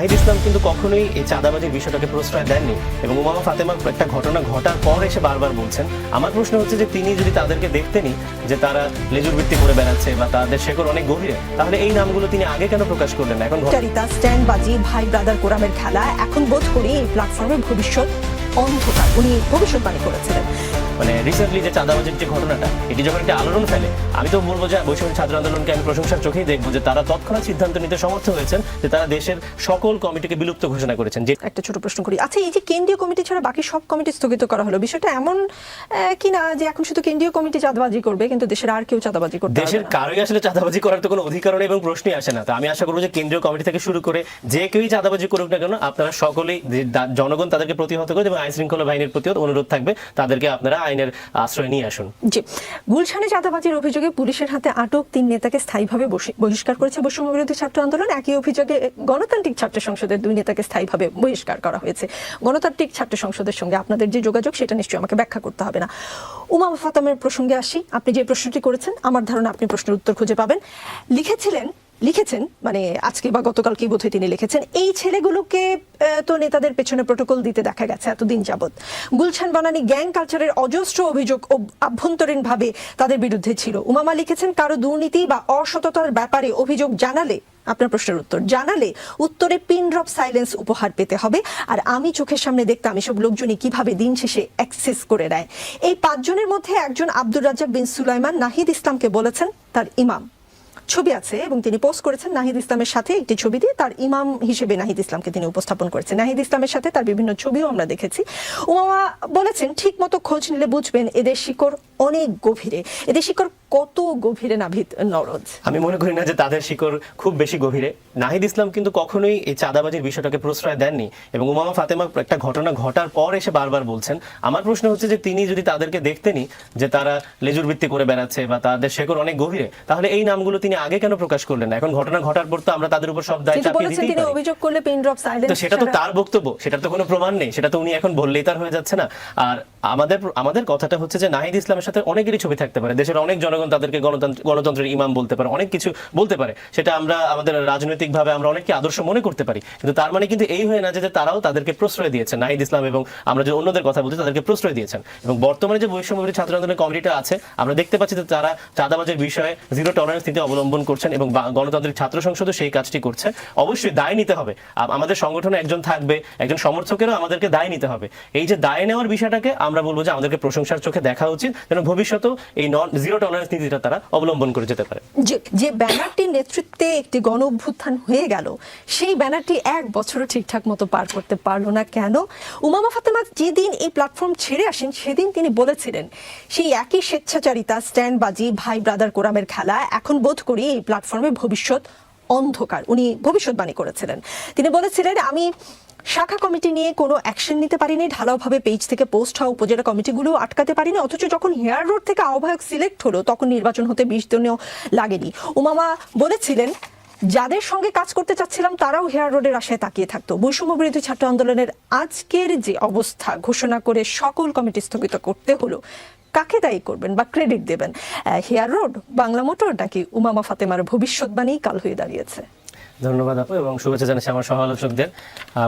নাহিদ ইসলাম কিন্তু কখনোই এই চাঁদাবাজির বিষয়টাকে প্রশ্রয় দেননি। এবং উমামা ফাতেমা একটা ঘটনা ঘটার পর এসে বারবার বলছেন, আমার প্রশ্ন হচ্ছে যে তিনি যদি তাদেরকে দেখতেনই যে তারা লেজুর বৃত্তি করে বেড়াচ্ছে বা তাদের শেকড় অনেক গভীরে, তাহলে এই নামগুলো তিনি আগে কেন প্রকাশ করলেন এখন স্ট্যান্ড বাজি, ভাই ব্রাদার কোরামের খেলা, এখন বোধ করি এই প্ল্যাটফর্মের ভবিষ্যৎ অন্ধকার, উনি ভবিষ্যৎবাণী করেছিলেন। মানে রিসেন্টলি যে চাঁদাবাজির যে ঘটনাটা এটি যখন একটা আলোড়ন ফেলে আমি তো বলব যে বৈষম্য ছাত্র আন্দোলনকে আমি প্রশংসার চোখেই দেখব যে তারা তৎক্ষণাৎ সিদ্ধান্ত নিতে সমর্থ হয়েছেন যে তারা দেশের সকল কমিটিকে বিলুপ্ত ঘোষণা করেছেন। যে একটা ছোট প্রশ্ন করি। আচ্ছা এই যে কেন্দ্রীয় কমিটি ছাড়া বাকি সব কমিটি স্থগিত করা হলো বিষয়টা এমন কি না যে এখন শুধু কেন্দ্রীয় কমিটি চাঁদাবাজি করবে কিন্তু দেশের আর কেউ চাঁদাবাজি করবে দেশের কারোই আসলে চাঁদাবাজি করার তো কোনো অধিকার নেই এবং প্রশ্নই আসে না। তো আমি আশা করব যে কেন্দ্রীয় কমিটি থেকে শুরু করে যে কেউই চাঁদাবাজি করুক না কেন আপনারা সকলেই জনগণ তাদেরকে প্রতিহত করে এবং আইন শৃঙ্খলা বাহিনীর প্রতিও অনুরোধ থাকবে তাদেরকে আপনারা আইনের আশ্রয় নিয়ে আসুন। জি। গুলশানে চাঁদাবাজির অভিযোগে পুলিশের হাতে আটক তিন নেতাকে স্থায়ীভাবে বহিষ্কার করেছে বৈষম্য বিরোধী ছাত্র আন্দোলন। একই অভিযোগে গণতান্ত্রিক ছাত্র সংসদের দুই নেতাকে স্থায়ীভাবে বহিষ্কার করা হয়েছে। গণতান্ত্রিক ছাত্র সংসদের সঙ্গে আপনাদের যে যোগাযোগ, সেটা নিশ্চয়ই আমাকে ব্যাখ্যা করতে হবে না। উমা ফাতামের প্রসঙ্গে আসি। আপনি যে প্রশ্নটি করেছেন, আমার ধারণা আপনি প্রশ্নের উত্তর খুঁজে পাবেন। লিখেছিলেন লিখেছেন মানে আজকে বা গতকালকেই বোধহয় তিনি লিখেছেন, এই ছেলেগুলোকে তো নেতাদের পেছনে প্রোটোকল দিতে দেখা গেছে এতদিন যাবৎ। গুলশান বানানি গ্যাং কালচারের অজস্র অভিযোগ অভ- আভ্যন্তরীণভাবে তাদের বিরুদ্ধে ছিল। উমামা লিখেছেন, কারও দুর্নীতি বা অসততার ব্যাপারে অভিযোগ জানালে, আপনার প্রশ্নের উত্তর, জানালে উত্তরে পিন ড্রপ সাইলেন্স উপহার পেতে হবে। আর আমি চোখের সামনে দেখতাম এসব লোকজনই কীভাবে দিন শেষে অ্যাক্সেস করে নেয়। এই পাঁচজনের মধ্যে একজন আব্দুর রাজ্জাক বিন সুলাইমান নাহিদ ইসলামকে বলেছেন, তার ইমাম। ছবি আছে এবং তিনি পোস্ট করেছেন নাহিদ ইসলামের সাথে একটি ছবি দিয়ে, তার ইমাম হিসেবে নাহিদ ইসলামকে তিনি উপস্থাপন করেছেন। নাহিদ ইসলামের সাথে তার বিভিন্ন ছবিও আমরা দেখেছি। উমামা বলেছেন, ঠিক মতো খোঁজ নিলে বুঝবেন এদের শিকড় অনেক গভীরে। এদের শিকড় কত গভীরে নাভিদ নরদ? আমি মনে করি না যে তাদের শিকড় খুব বেশি গভীরে। নাহিদ ইসলাম কিন্তু কখনোই এই চাঁদাবাজির বিষয়টাকে প্রশ্রয় দেননি এবং উমামা ফাতেমা একটা ঘটনা ঘটার পর এসে বারবার বলছেন। আমার প্রশ্ন হচ্ছে যে তিনি যদি তাদেরকে দেখতেনই যে তারা লেজুর বৃত্তি করে বেড়াচ্ছে বা তাদের শেকড় অনেক গভীরে, তাহলে এই নামগুলো তিনি আগে কেন প্রকাশ করলেন না? এখন ঘটনা ঘটার পর তো আমরা তাদের উপর সব দায় চাপিয়ে দিতেই তিনি অভিযোগ করলে পিন ড্রপ সাইলেন্স তো সেটা তো তার বক্তব্য সেটার তো কোনো প্রমাণ নেই সেটা তো উনি এখন বললেই তার হয়ে যাচ্ছে না। আর আমাদের আমাদের কথাটা হচ্ছে যে নাহিদ ইসলামের সাথে অনেকেরই ছবি থাকতে পারে দেশের অনেক জনগণ তাদেরকে গণতন্ত্র গণতন্ত্রের ইমাম বলতে পারে অনেক কিছু বলতে পারে। সেটা আমরা আমাদের রাজনৈতিকভাবে আমরা অনেককে আদর্শ মনে করতে পারি কিন্তু তার মানে কিন্তু এই হয়ে না যে তারাও তাদেরকে প্রশ্রয় দিয়েছেন। নাহিদ ইসলাম এবং আমরা যে অন্যদের কথা বলছি তাদেরকে প্রশ্রয় দিয়েছেন। এবং বর্তমানে যে বৈষম্য ছাত্র আন্দোলনের কমিটিটা আছে আমরা দেখতে পাচ্ছি যে তারা চাঁদাবাজের বিষয়ে জিরো টলারেন্স নীতি অবলম্বন করছেন এবং গণতান্ত্রিক ছাত্র সংসদও সেই কাজটি করছে। অবশ্যই দায় নিতে হবে। আমাদের সংগঠনে একজন থাকবে, একজন সমর্থকেরও আমাদেরকে দায় নিতে হবে। এই যে দায় নেওয়ার বিষয়টাকে আমরা বলব যে আমাদেরকে প্রশংসার চোখে দেখা উচিত যেন ভবিষ্যতেও এই নন, জিরো টলারেন্স নীতিটা তারা অবলম্বন করে যেতে পারে। যে ব্যানারটির নেতৃত্বে একটি গণ অভ্যুত্থান হয়ে গেল, সেই ব্যানারটি এক বছরও ঠিকঠাক মতো পার করতে পারল না কেন? উমামা ফাতেমা যেদিন এই প্ল্যাটফর্ম ছেড়ে আসেন, সেদিন তিনি বলেছিলেন, সেই একই স্বেচ্ছাচারিতা, স্ট্যান্ডবাজি, ভাই ব্রাদার কোরামের খেলা এখন বোধ করি, এই প্ল্যাটফর্মে ভবিষ্যৎ অন্ধকার। উনি ভবিষ্যৎবাণী করেছিলেন। তিনি বলেছিলেন, আমি শাখা কমিটি নিয়ে কোনো অ্যাকশন নিতে পারিনি, ঢালাওভাবে পেজ থেকে পোস্ট হওয়া উপজেলা কমিটিগুলো আটকাতে পারিনি, অথচ যখন হেয়ার রোড থেকে আহ্বায়ক সিলেক্ট হলো, তখন নির্বাচন হতে বিশ দিনেও লাগেনি। উমামা বলেছিলেন, যাদের সঙ্গে কাজ করতে চাচ্ছিলাম, তারাও হেয়ার রোডের আশায় তাকিয়ে থাকতো। বৈষম্য বিরোধী ছাত্র আন্দোলনের আজকের যে অবস্থা, ঘোষণা করে সকল কমিটি স্থগিত করতে হলো। কাকে দায়ী করবেন বা ক্রেডিট দেবেন? হেয়ার রোড, বাংলা মোটর নাকি উমামা ফাতেমার ভবিষ্যৎবাণী কাল হয়ে দাঁড়িয়েছে? ধন্যবাদ আপু এবং শুভেচ্ছা জানাচ্ছি আমার সহ-আলোচকদের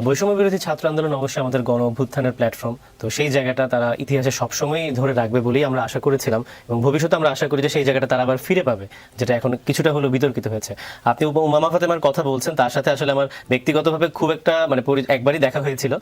বৈষম্য বিরোধী ছাত্র আন্দোলন অবশ্যই আমাদের গণ অভ্যুত্থানের প্ল্যাটফর্ম তো সেই জায়গাটা তারা ইতিহাসে সবসময় ধরে রাখবে বলেই আমরা আশা করেছিলাম এবং ভবিষ্যতে আমরা আশা করি যে সেই জায়গাটা তারা আবার ফিরে পাবে যেটা এখন কিছুটা হলো বিতর্কিত হয়েছে। আপনি উমামা ফাতেমার কথা বলছেন তার সাথে আসলে আমার ব্যক্তিগতভাবে খুব একটা মানে একবারই দেখা হয়েছিল।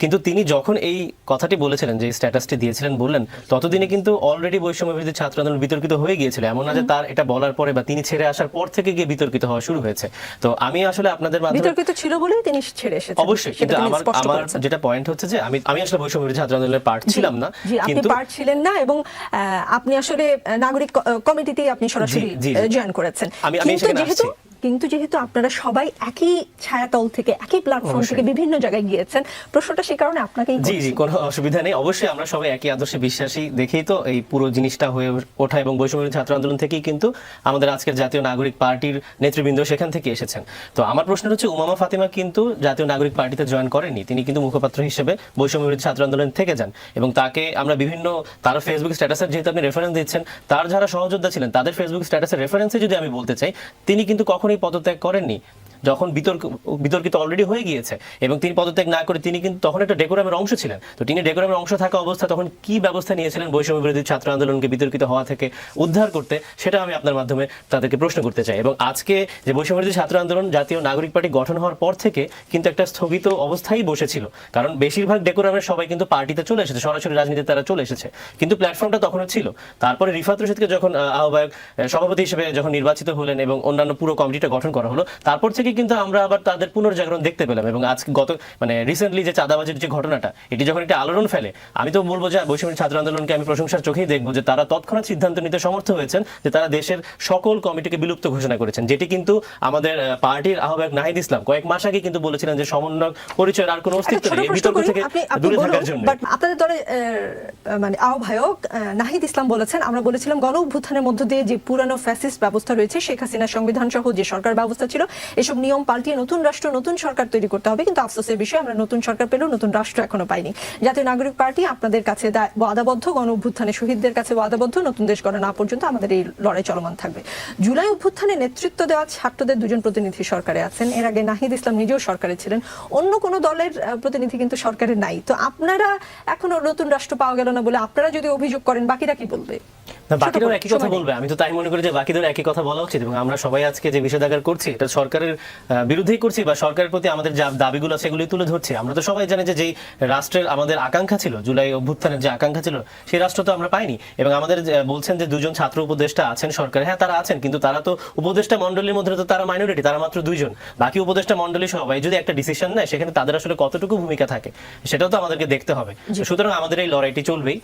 কিন্তু তিনি যখন এই কথাটি বলেছিলেন যে স্ট্যাটাসটি দিয়েছিলেন বললেন ততদিনে কিন্তু অলরেডি বৈষম্য বিরোধী ছাত্র আন্দোলন বিতর্কিত হয়ে গিয়েছিল। এমন না যে তার এটা বলার পরে বা তিনি ছেড়ে আসার পর থেকে গিয়ে বিতর্কিত হওয়া শুরু হয়েছে। তো আমি আসলে আপনাদের মাধ্যমে বিতর্কিত ছিল বলেই তিনি ছেড়ে এসেছেন অবশ্যই কিন্তু আমার আমার যেটা পয়েন্ট হচ্ছে যে আমি আমি আসলে বৈষম্য বিরোধী ছাত্র আন্দোলনের পার্ট ছিলাম না কিন্তু পার্ট ছিলেন না এবং আহ, আপনি আসলে নাগরিক কমিটিতেই আপনি সরাসরি। জয়েন করেছেন আমি- আমি সেখানে যেহেতু আসছি। কিন্তু যেহেতু আপনারা সবাই একই ছায়াতল থেকে একই প্ল্যাটফর্ম থেকে বিভিন্ন জায়গায় গিয়েছেন প্রশ্নটা সে কারণে আপনাকেই জি জি কোনো অসুবিধা নেই। অবশ্যই আমরা সবাই একই আদর্শে বিশ্বাসী দেখেই তো এই পুরো জিনিসটা হয়ে ওঠা এবং বৈষম্য ছাত্র আন্দোলন থেকেই কিন্তু আমাদের আজকের জাতীয় নাগরিক পার্টির নেতৃবৃন্দ সেখান থেকে এসেছেন। তো আমার প্রশ্ন হচ্ছে উমামা ফাতিমা কিন্তু জাতীয় নাগরিক পার্টিতে জয়েন করেনি তিনি কিন্তু মুখপাত্র হিসেবে বৈষম্য ছাত্র আন্দোলন থেকে যান এবং তাকে আমরা বিভিন্ন তার ফেসবুক স্ট্যাটাসের যেহেতু আপনি রেফারেন্স দিচ্ছেন তার যারা সহযোদ্ধা ছিলেন তাদের ফেসবুক স্ট্যাটাসের রেফারেন্সে যদি আমি বলতে চাই তিনি কিন্তু কখনোই পদত্যাগ করেননি। যখন বিতর্ক বিতর্কিত অলরেডি হয়ে গিয়েছে এবং তিনি পদত্যাগ না করে তিনি কিন্তু তখন একটা ডেকোরামের অংশ ছিলেন। তো তিনি ডেকোরামের অংশ থাকা অবস্থা তখন কি ব্যবস্থা নিয়েছিলেন বৈষম্য বিরোধী ছাত্র আন্দোলনকে বিতর্কিত হওয়া থেকে উদ্ধার করতে সেটা আমি আপনার মাধ্যমে তাদেরকে প্রশ্ন করতে চাই। এবং আজকে যে বৈষম্য বিরোধী ছাত্র আন্দোলন জাতীয় নাগরিক পার্টি গঠন হওয়ার পর থেকে কিন্তু একটা স্থগিত অবস্থায় বসেছিল। কারণ বেশিরভাগ ডেকোরামের সবাই কিন্তু পার্টিতে চলে এসেছে সরাসরি রাজনীতিতে তারা চলে এসেছে। কিন্তু প্ল্যাটফর্মটা তখনও ছিল। তারপরে রিফাত রশিদকে যখন আহ, আহ্বায়ক সভাপতি হিসেবে যখন নির্বাচিত হলেন এবং অন্যান্য পুরো কমিটিটা গঠন করা হলো তারপর থেকে কিন্তু আমরা আবার তাদের পুনর্জাগরণ দেখতে পেলাম এবং আজকে গত মানে রিসেন্টলি যে চাঁদাবাজির যে ঘটনাটা এটি যখন একটা আলোড়ন ফেলে আমি তো বলব যে বৈষম্য ছাত্র আন্দোলনকে আমি প্রশংসার চোখেই দেখব যে তারা তৎক্ষণাৎ সিদ্ধান্ত নিতে সমর্থ হয়েছেন যে তারা দেশের সকল কমিটিকে বিলুপ্ত ঘোষণা করেছেন যেটি কিন্তু আমাদের পার্টির আহ্বায়ক নাহিদ ইসলাম কয়েক মাস আগে কিন্তু বলেছিলেন যে সমন্বয় পরিচয়ের আর কোনো অস্তিত্ব নেই বিতর্ক থেকে দূরে থাকার জন্য আপনাদের আহ, মানে আহ্বায়ক নাহিদ ইসলাম বলেছেন আমরা বলেছিলাম গণ অভ্যুত্থানের মধ্য দিয়ে যে পুরানো ফ্যাসিস্ট ব্যবস্থা রয়েছে শেখ হাসিনার সংবিধান সহ যে সরকার ব্যবস্থা ছিল এসব নিয়ম পাল্টিয়ে নতুন রাষ্ট্র, নতুন সরকার তৈরি করতে হবে। কিন্তু আফসোসের বিষয়, আমরা নতুন সরকার পেলেও নতুন রাষ্ট্র এখনও পাইনি। জাতীয় নাগরিক পার্টি আপনাদের কাছে ওয়াদাবদ্ধ গণ অভ্যুত্থানে শহীদদের কাছে ওয়াদাবদ্ধ নতুন দেশ গড়া না পর্যন্ত আমাদের এই লড়াই চলমান থাকবে। জুলাই অভ্যুত্থানে নেতৃত্ব দেওয়া ছাত্রদের দুজন প্রতিনিধি সরকারে আছেন। এর আগে নাহিদ ইসলাম নিজেও সরকারে ছিলেন। অন্য কোনো দলের প্রতিনিধি কিন্তু সরকারে নাই। তো আপনারা এখনও নতুন রাষ্ট্র পাওয়া গেল না বলে আপনারা যদি অভিযোগ করেন, বাকিরা কি বলবে? বাকিরাও একই কথা বলবে। আমি তো তাই মনে করি যে বাকিদের একই কথা বলা উচিত এবং আমরা সবাই আজকে যে বিষেধাগার করছি এটা সরকারের বিরুদ্ধেই করছি বা সরকারের প্রতি আমাদের যা দাবিগুলো সেগুলি তুলে ধরছি। আমরা তো সবাই জানি যে যেই রাষ্ট্রের আমাদের আকাঙ্ক্ষা ছিল জুলাই অভ্যুত্থানের যে আকাঙ্ক্ষা ছিল সেই রাষ্ট্র তো আমরা পাইনি। এবং আমাদের বলছেন যে দুজন ছাত্র উপদেষ্টা আছেন সরকারে। হ্যাঁ তারা আছেন কিন্তু তারা তো উপদেষ্টা মন্ডলীর মধ্যে তো তারা মাইনরিটি তারা মাত্র দুইজন। বাকি উপদেষ্টা মন্ডলী সবাই যদি একটা ডিসিশন নেয় সেখানে তাদের আসলে কতটুকু ভূমিকা থাকে সেটাও তো আমাদেরকে দেখতে হবে। সুতরাং আমাদের এই লড়াইটি চলবেই।